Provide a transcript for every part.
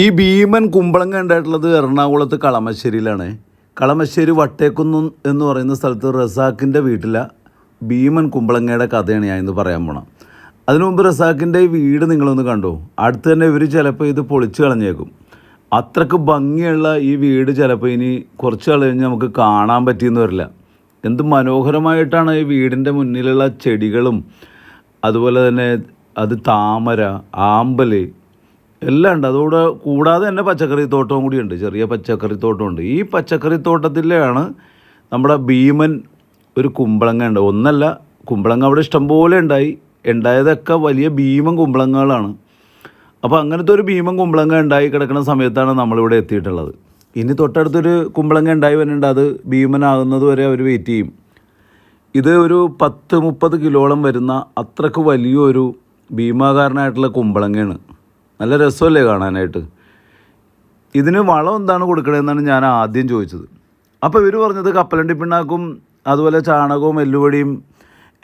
ഈ ഭീമൻ കുമ്പളം കണ്ടായിട്ടുള്ളത് എറണാകുളത്ത് കളമശ്ശേരിയിലാണ്. കളമശ്ശേരി വട്ടേക്കുന്ന് എന്ന് പറയുന്ന സ്ഥലത്ത് റസാക്കിന്റെ വീട്ടിലെ ഭീമൻ കുമ്പളങ്ങയുടെ കഥയാണ് ഞാൻ ഇന്ന് പറയാൻ പോണം. അതിനു മുമ്പ് റസാക്കിന്റെ വീട് നിങ്ങളൊന്ന് കണ്ടു? അടുത്ത് തന്നെ ഇവർ ചിലപ്പോൾ ഇത് പൊളിച്ചു കളഞ്ഞേക്കും. അത്രയ്ക്ക് ഭംഗിയുള്ള ഈ വീട് ചിലപ്പോൾ ഇനി കുറച്ച് നാൾ കഴിഞ്ഞ് നമുക്ക് കാണാൻ പറ്റിയെന്ന് വരില്ല. എന്ത് മനോഹരമായിട്ടാണ് ഈ വീടിന്റെ മുന്നിലുള്ള ചെടികളും അതുപോലെ തന്നെ അത് താമര ആമ്പൽ എല്ലാം ഉണ്ട്. അതോടെ കൂടാതെ തന്നെ പച്ചക്കറി തോട്ടവും കൂടിയുണ്ട് ചെറിയ പച്ചക്കറി തോട്ടമുണ്ട് ഈ പച്ചക്കറി തോട്ടത്തിലാണ് നമ്മുടെ ഭീമൻ ഒരു കുമ്പളങ്ങ ഉണ്ട്. ഒന്നല്ല കുമ്പളങ്ങ അവിടെ ഇഷ്ടംപോലെ ഉണ്ടായി. ഉണ്ടായതൊക്കെ വലിയ ഭീമൻ കുമ്പളങ്ങകളാണ്. അപ്പോൾ അങ്ങനത്തെ ഒരു ഭീമൻ കുമ്പളങ്ങ ഉണ്ടായി കിടക്കുന്ന സമയത്താണ് നമ്മളിവിടെ എത്തിയിട്ടുള്ളത്. ഇനി തൊട്ടടുത്തൊരു കുമ്പളങ്ങ ഉണ്ടായി വരുന്നുണ്ട്. അത് ഭീമനാകുന്നത് വരെ അവർ വെയിറ്റ് ചെയ്യും. ഇത് ഒരു പത്ത് മുപ്പത് കിലോളം വരുന്ന അത്രയ്ക്ക് വലിയൊരു ഭീമാകാരനായിട്ടുള്ള കുമ്പളങ്ങയാണ്. നല്ല രസമല്ലേ കാണാനായിട്ട്. ഇതിന് വളം എന്താണ് കൊടുക്കണതെന്നാണ് ഞാൻ ആദ്യം ചോദിച്ചത്. അപ്പോൾ ഇവർ പറഞ്ഞത് കപ്പലണ്ടി പിണ്ണാക്കും അതുപോലെ ചാണകവും എല്ലുവടിയും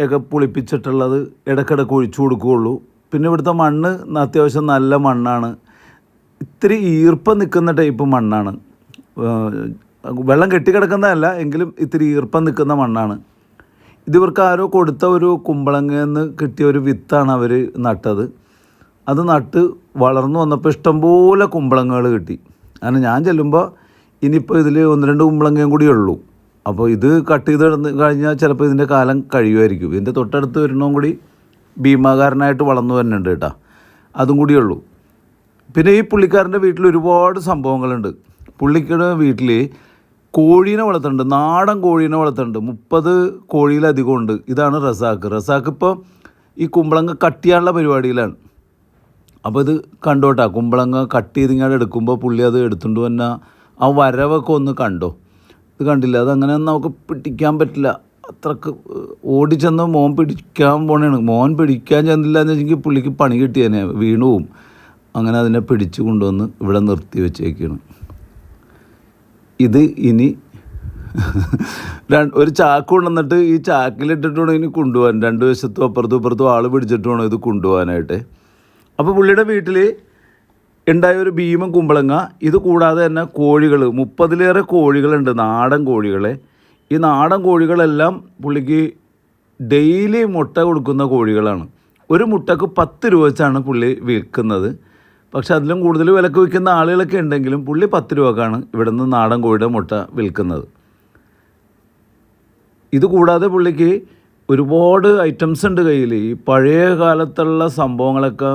ഒക്കെ പുളിപ്പിച്ചിട്ടുള്ളത് ഇടയ്ക്കിടയ്ക്ക് ഒഴിച്ചു കൊടുക്കുകയുള്ളൂ. പിന്നെ ഇവിടുത്തെ മണ്ണ് അത്യാവശ്യം നല്ല മണ്ണാണ്. ഇത്തിരി ഈർപ്പം നിൽക്കുന്ന ടൈപ്പ് മണ്ണാണ്. വെള്ളം കെട്ടിക്കിടക്കുന്നതല്ല എങ്കിലും ഇത്തിരി ഈർപ്പം നിൽക്കുന്ന മണ്ണാണ്. ഇതിവർക്ക് ആരോ കൊടുത്ത ഒരു കുമ്പളങ്ങന്ന് കിട്ടിയ ഒരു വിത്താണ് അവർ നട്ടത്. അത് നട്ട് വളർന്നു വന്നപ്പോൾ ഇഷ്ടംപോലെ കുമ്പളങ്ങൾ കിട്ടി. അങ്ങനെ ഞാൻ ചെല്ലുമ്പോൾ ഇനിയിപ്പോൾ ഇതിൽ ഒന്ന് രണ്ട് കുമ്പളങ്ങയും കൂടി ഉള്ളൂ. അപ്പോൾ ഇത് കട്ട് ചെയ്ത് കഴിഞ്ഞാൽ ചിലപ്പോൾ ഇതിന്റെ കാലം കഴിയുമായിരിക്കും. ഇതിന്റെ തൊട്ടടുത്ത് വരണവും കൂടി ഭീമാകാരനായിട്ട് വളർന്നു വരുന്നുണ്ട് കേട്ടോ. അതും കൂടിയുള്ളൂ പിന്നെ ഈ പുള്ളിക്കാരന്റെ വീട്ടിൽ ഒരുപാട് സംഭവങ്ങളുണ്ട്. പുള്ളിക്കയുടെ വീട്ടിൽ കോഴീനെ വളർത്തുന്നുണ്ട്. നാടൻ കോഴീനെ വളർത്തുന്നുണ്ട്. മുപ്പത് കോഴിയിലധികം ഉണ്ട് ഇതാണ് റസാക്ക്. റസാക്ക് ഇപ്പോൾ ഈ കുമ്പളങ്ങ കട്ട് ചെയ്യാനുള്ള പരിപാടിയിലാണ്. അപ്പോൾ ഇത് കണ്ടോട്ടാ. കുമ്പളങ്ങ കട്ട് ചെയ്ത് ഇങ്ങനെ എടുക്കുമ്പോൾ പുള്ളി അത് എടുത്തുകൊണ്ട് വന്ന ആ വരവൊക്കെ ഒന്ന് കണ്ടോ? ഇത് കണ്ടില്ല? അതങ്ങനെ നമുക്ക് പിടിക്കാൻ പറ്റില്ല. അത്രയ്ക്ക് ഓടി ഓടിച്ചെന്ന് മോൻ പിടിക്കാൻ പോണേണ്. മോൻ പിടിക്കാൻ ചെന്നില്ല എന്ന് വെച്ചെങ്കിൽ പുള്ളിക്ക് പണി കിട്ടിയതിനെ വീണു പോവും. അങ്ങനെ അതിനെ പിടിച്ചു കൊണ്ടുവന്ന് ഇവിടെ നിർത്തി വെച്ചേക്കാണ്. ഇത് ഇനി ഒരു ചാക്ക് കൊണ്ടുവന്നിട്ട് ഈ ചാക്കിലിട്ടിട്ട് വേണം ഇനി കൊണ്ടുപോകാൻ. രണ്ട് വശത്തും അപ്പുറത്തും ഇപ്പുറത്തും ആൾ പിടിച്ചിട്ട് വേണം ഇത് കൊണ്ടുപോകാനായിട്ട്. അപ്പോൾ പുള്ളിയുടെ വീട്ടിൽ ഉണ്ടായ ഒരു ഭീമൻ കുമ്പളങ്ങ ഇത് കൂടാതെ തന്നെ കോഴികൾ മുപ്പതിലേറെ കോഴികളുണ്ട് നാടൻ കോഴികളെ. ഈ നാടൻ കോഴികളെല്ലാം പുള്ളിക്ക് ഡെയിലി മുട്ട കൊടുക്കുന്ന കോഴികളാണ്. ഒരു മുട്ടക്ക് പത്ത് രൂപ വെച്ചാണ് പുള്ളി വിൽക്കുന്നത്. പക്ഷെ അതിലും കൂടുതൽ വിലക്ക് വിൽക്കുന്ന ആളുകളൊക്കെ ഉണ്ടെങ്കിലും പുള്ളി പത്ത് രൂപക്കാണ് ഇവിടെ നിന്ന് നാടൻ കോഴിയുടെ മുട്ട വിൽക്കുന്നത്. ഇത് കൂടാതെ പുള്ളിക്ക് ഒരുപാട് ഐറ്റംസ് ഉണ്ട് കയ്യിൽ ഈ പഴയ കാലത്തുള്ള സംഭവങ്ങളൊക്കെ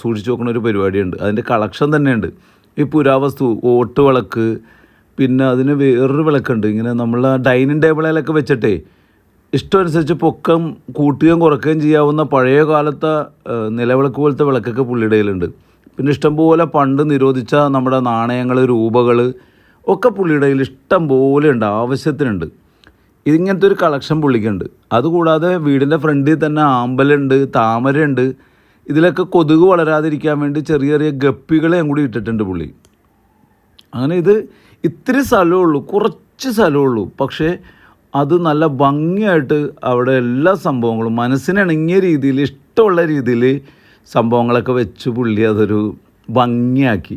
സൂക്ഷിച്ചു വെക്കുന്ന ഒരു പരിപാടിയുണ്ട്. അതിന്റെ കളക്ഷൻ തന്നെയുണ്ട്. ഈ പുരാവസ്തു ഓട്ട് വിളക്ക് പിന്നെ അതിന് വേറൊരു വിളക്കുണ്ട്. ഇങ്ങനെ നമ്മൾ ഡൈനിങ് ടേബിളിലൊക്കെ വെച്ചിട്ടേ ഇഷ്ടമനുസരിച്ച് പൊക്കം കൂട്ടുകയും കുറയ്ക്കുകയും ചെയ്യാവുന്ന പഴയ കാലത്തെ നിലവിളക്ക് പോലത്തെ വിളക്കൊക്കെ പുള്ളിയുടെ കയ്യിലുണ്ട് പിന്നെ ഇഷ്ടംപോലെ പണ്ട് നിരോധിച്ച നമ്മുടെ നാണയങ്ങൾ രൂപകൾ ഒക്കെ പുള്ളിയുടെ കയ്യിൽ ഇഷ്ടം പോലെ ഉണ്ട് ആവശ്യത്തിനുണ്ട്. ഇതിങ്ങനത്തെ ഒരു കളക്ഷൻ പുള്ളിക്കുണ്ട്. അതുകൂടാതെ വീടിന്റെ ഫ്രണ്ടിൽ തന്നെ ആമ്പലുണ്ട് താമരയുണ്ട്. ഇതിലൊക്കെ കൊതുക് വളരാതിരിക്കാൻ വേണ്ടി ചെറിയ ചെറിയ ഗപ്പികളെയും കൂടി ഇട്ടിട്ടുണ്ട് പുള്ളി. അങ്ങനെ ഇത് ഇത്തിരി സ്ഥലമേ ഉള്ളൂ കുറച്ച് സ്ഥലമേ ഉള്ളൂ. പക്ഷേ അത് നല്ല ഭംഗിയായിട്ട് അവിടെ എല്ലാ സംഭവങ്ങളും മനസ്സിനിണങ്ങിയ രീതിയിൽ ഇഷ്ടമുള്ള രീതിയിൽ സംഭവങ്ങളൊക്കെ വെച്ച് പുള്ളി അതൊരു ഭംഗിയാക്കി.